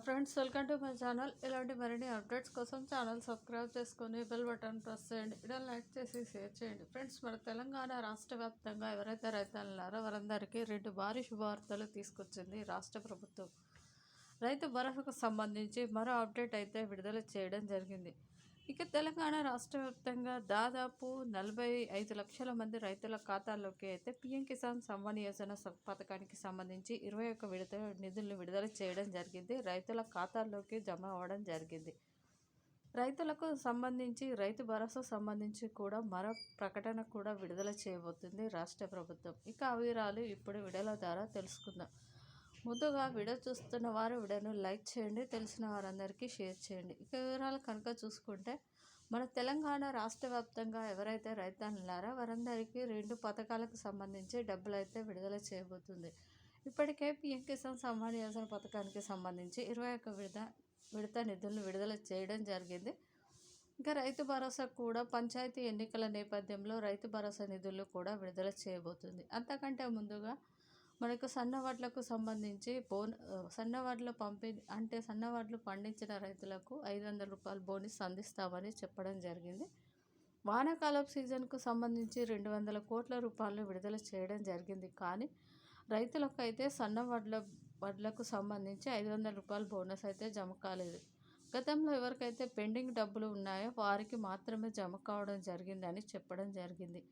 Friends welcome to my channel ఇలాంటి మరిన్ని updates కోసం ఛానల్ సబ్స్క్రైబ్ చేసుకొని బెల్ బటన్ ప్రెస్ చేయండి. ఇలా లైక్ చేసి షేర్ చేయండి. ఫ్రెండ్స్ మన తెలంగాణ రాష్ట్ర వ్యాప్తంగా ఎవరైతే రైతులున్నారో వారందరికీ రెండు భారీ శుభవార్తలు తీసుకొచ్చింది రాష్ట్ర ప్రభుత్వం. రైతు భరోసాకు సంబంధించి మరో అప్డేట్ అయితే విడుదల చేయడం జరిగింది. ఇక తెలంగాణ రాష్ట్ర వ్యాప్తంగా దాదాపు నలభై ఐదు లక్షల మంది రైతుల ఖాతాల్లోకి అయితే పిఎం కిసాన్ సమ్మాన్ యోజన పథకానికి సంబంధించి ఇరవై ఒక్క విడత నిధులను విడుదల చేయడం జరిగింది. రైతుల ఖాతాల్లోకి జమ అవ్వడం జరిగింది. రైతులకు సంబంధించి రైతు భరోసా సంబంధించి కూడా మరో ప్రకటన కూడా విడుదల చేయబోతుంది రాష్ట్ర ప్రభుత్వం. ఇక అవిరాలు ఇప్పుడు విడుదల ద్వారా తెలుసుకుందాం. ముందుగా వీడియో చూస్తున్న వారు వీడియోను లైక్ చేయండి తెలిసిన వారందరికీ షేర్ చేయండి. ఇక వివరాలు కనుక చూసుకుంటే మన తెలంగాణ రాష్ట్ర వ్యాప్తంగా ఎవరైతే రైతన్నారో వారందరికీ రెండు పథకాలకు సంబంధించి డబ్బులు అయితే విడుదల చేయబోతుంది. ఇప్పటికే పిఎం కిసాన్ సమ్మాన్ యోజన పథకానికి సంబంధించి ఇరవై ఒక్క విడత విడత నిధులను విడుదల చేయడం జరిగింది. ఇంకా రైతు భరోసా కూడా పంచాయతీ ఎన్నికల నేపథ్యంలో రైతు భరోసా నిధులు కూడా విడుదల చేయబోతుంది. అంతకంటే ముందుగా మనకు సన్నవడ్లకు సంబంధించి బోన్ సన్నవడ్లు పంపి అంటే సన్నవడ్లు పండించిన రైతులకు ఐదు వందల రూపాయలు బోనస్ అందిస్తామని చెప్పడం జరిగింది. వానాకాలం సీజన్కు సంబంధించి రెండు వందల కోట్ల రూపాయలు విడుదల చేయడం జరిగింది. కానీ రైతులకు అయితే సన్న వడ్ల వడ్లకు సంబంధించి ఐదు వందల రూపాయల బోనస్ అయితే జమ కాలేదు. గతంలో ఎవరికైతే పెండింగ్ డబ్బులు ఉన్నాయో వారికి మాత్రమే జమ కావడం జరిగిందని చెప్పడం జరిగింది.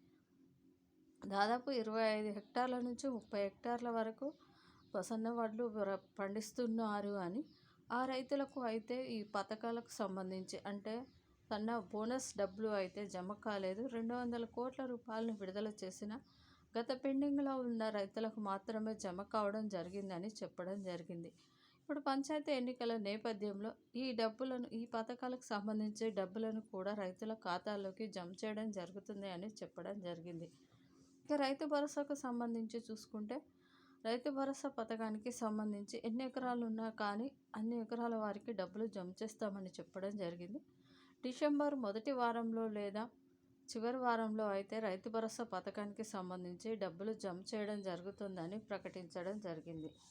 దాదాపు ఇరవై ఐదు హెక్టార్ల నుంచి ముప్పై హెక్టార్ల వరకు సన్న వడ్లు పండిస్తున్నారు అని ఆ రైతులకు అయితే ఈ పథకాలకు సంబంధించి అంటే సన్న బోనస్ డబ్బులు అయితే జమ కాలేదు. రెండు వందల కోట్ల రూపాయలను విడుదల చేసిన గత పెండింగ్లో ఉన్న రైతులకు మాత్రమే జమ కావడం జరిగిందని చెప్పడం జరిగింది. ఇప్పుడు పంచాయతీ ఎన్నికల నేపథ్యంలో ఈ డబ్బులను ఈ పథకాలకు సంబంధించి డబ్బులను కూడా రైతుల ఖాతాల్లోకి జమ చేయడం జరుగుతుంది అని చెప్పడం జరిగింది. ఇక రైతు భరోసాకు సంబంధించి చూసుకుంటే రైతు భరోసా పథకానికి సంబంధించి ఎన్ని ఎకరాలు ఉన్నా కానీ అన్ని ఎకరాల వారికి డబ్బులు జమ చేస్తామని చెప్పడం జరిగింది. డిసెంబర్ మొదటి వారంలో లేదా చివరి వారంలో అయితే రైతు భరోసా పథకానికి సంబంధించి డబ్బులు జమ చేయడం జరుగుతుందని ప్రకటించడం జరిగింది.